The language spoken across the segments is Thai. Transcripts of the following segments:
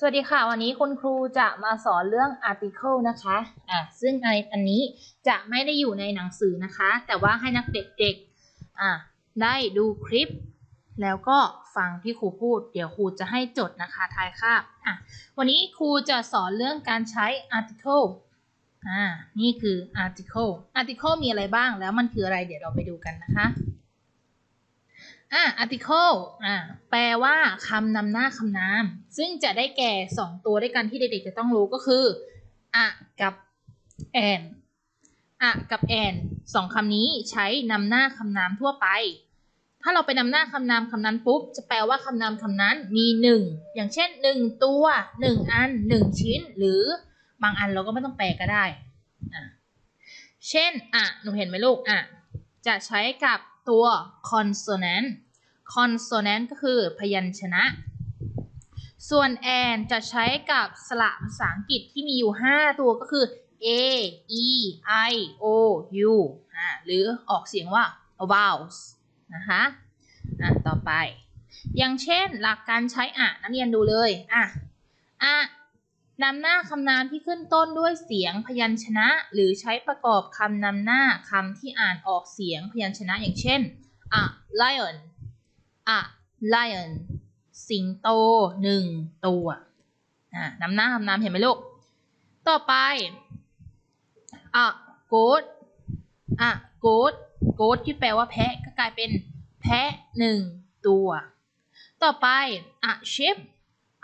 สวัสดีค่ะ วันนี้คุณครูจะมาสอนเรื่อง article นะคะอะซึ่งไออันนี้จะไม่ได้อยู่ในหนังสือนะคะ แต่ว่าให้นักเด็กๆอะได้ดูคลิป แล้วก็ฟังที่ครูพูด เดี๋ยวครูจะให้จดนะคะทายคาบอะวันนี้ครูจะสอนเรื่องการใช้ article อ่านี่คือ article article มีอะไรบ้างแล้วมันคืออะไรเดี๋ยวเราไปดูกันนะคะ อะ article อะแปลว่าคำนำหน้าคำนาม ซึ่งจะได้แก่ 2 ตัวด้วยกันที่เด็กๆจะต้องรู้ก็คืออะกับ and อะกับ and สองคำนี้ใช้นำหน้าคำนามทั่วไป ถ้าเราไปนำหน้าคำนามคำนั้นปุ๊บ จะแปลว่าคำนามคำนั้นมี 1 อย่างเช่น 1 ตัว 1 อัน 1 ชิ้น หรือบางอันเราก็ไม่ต้องแปลก็ได้อะเช่นอะหนูเห็นไหมลูกอะจะใช้กับ ตัว consonant consonant ก็คือพยัญชนะ ส่วน and จะใช้กับสระภาษาอังกฤษที่มีอยู่ 5 ตัวก็คือ a e i o u อ่าหรือออกเสียงว่า vowels นะคะอะต่อไป อย่างเช่นหลักการใช้อะนักเรียนดูเลยอะอะ นำหน้าคำนามที่ขึ้นต้นด้วยเสียงพยัญชนะ หรือใช้ประกอบคำนำหน้าคำที่อ่านออกเสียงพยัญชนะอย่างเช่น a lion a lion สิงโตหนึ่งตัวนำหน้าคำนามเห็นไหมลูก ต่อไป a goat a goat goat ที่แปลว่าแพะก็กลายเป็นแพะหนึ่งตัว ต่อไป a ship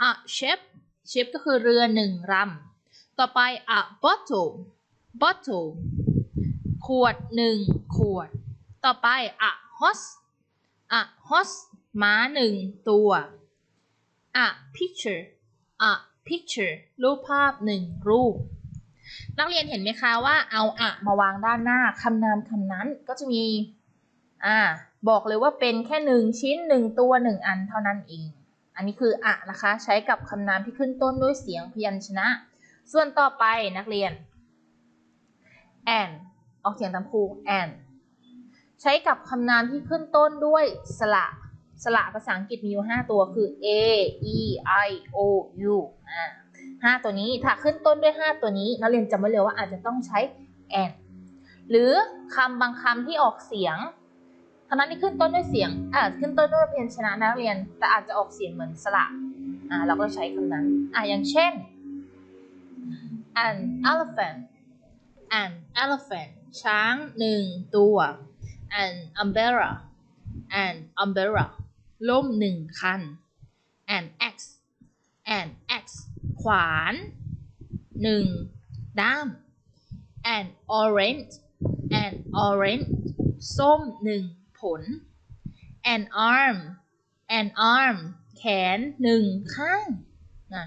a ship ship ก็คือเรือหนึ่งลำต่อไป a bottle bottle ขวดหนึ่งขวด ต่อไป a horse a horse ม้าหนึ่งตัว a picture a picture รูปภาพหนึ่งรูป นักเรียนเห็นไหมคะว่าเอาอะมาวางด้านหน้าคำนามคำนั้นก็จะมีอ่าบอกเลยว่าเป็นแค่หนึ่งชิ้นหนึ่งตัวหนึ่งอันเท่านั้นเอง อันนี้คืออะนะคะ ใช้กับคำนามที่ขึ้นต้นด้วยเสียงพยัญชนะ ส่วนต่อไปนักเรียน an ออกเสียงตามครู an ใช้กับคำนามที่ขึ้นต้นด้วยสระสระภาษาอังกฤษมีอยู่ 5 ตัวคือ a e i o u อ่าห้าตัวนี้ถ้าขึ้นต้นด้วย 5 ตัวนี้นักเรียนจำไว้เลยว่าอาจจะต้องใช้ and หรือคำบางคำที่ออกเสียง คำนั้นที่ขึ้นต้นด้วยเสียงอ่าขึ้นต้นด้วยพยัญชนะนักเรียน แต่อาจจะออกเสียงเหมือนสระอ่าเราก็ใช้คำนั้นอ่าอย่างเช่น an elephant an elephant ช้างหนึ่งตัว an umbrella an umbrella ล่มหนึ่งคัน an axe an axe ขวานหนึ่งด้าม an orange an orange ส้มหนึ่ง ผล an arm an arm แขนหนึ่งข้างนะ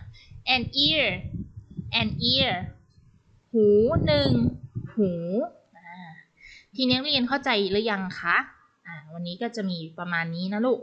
an ear an ear หูหนึ่งหูทีนี้เรียนเข้าใจหรือยังคะอ่าวันนี้ก็จะมีประมาณนี้นะลูก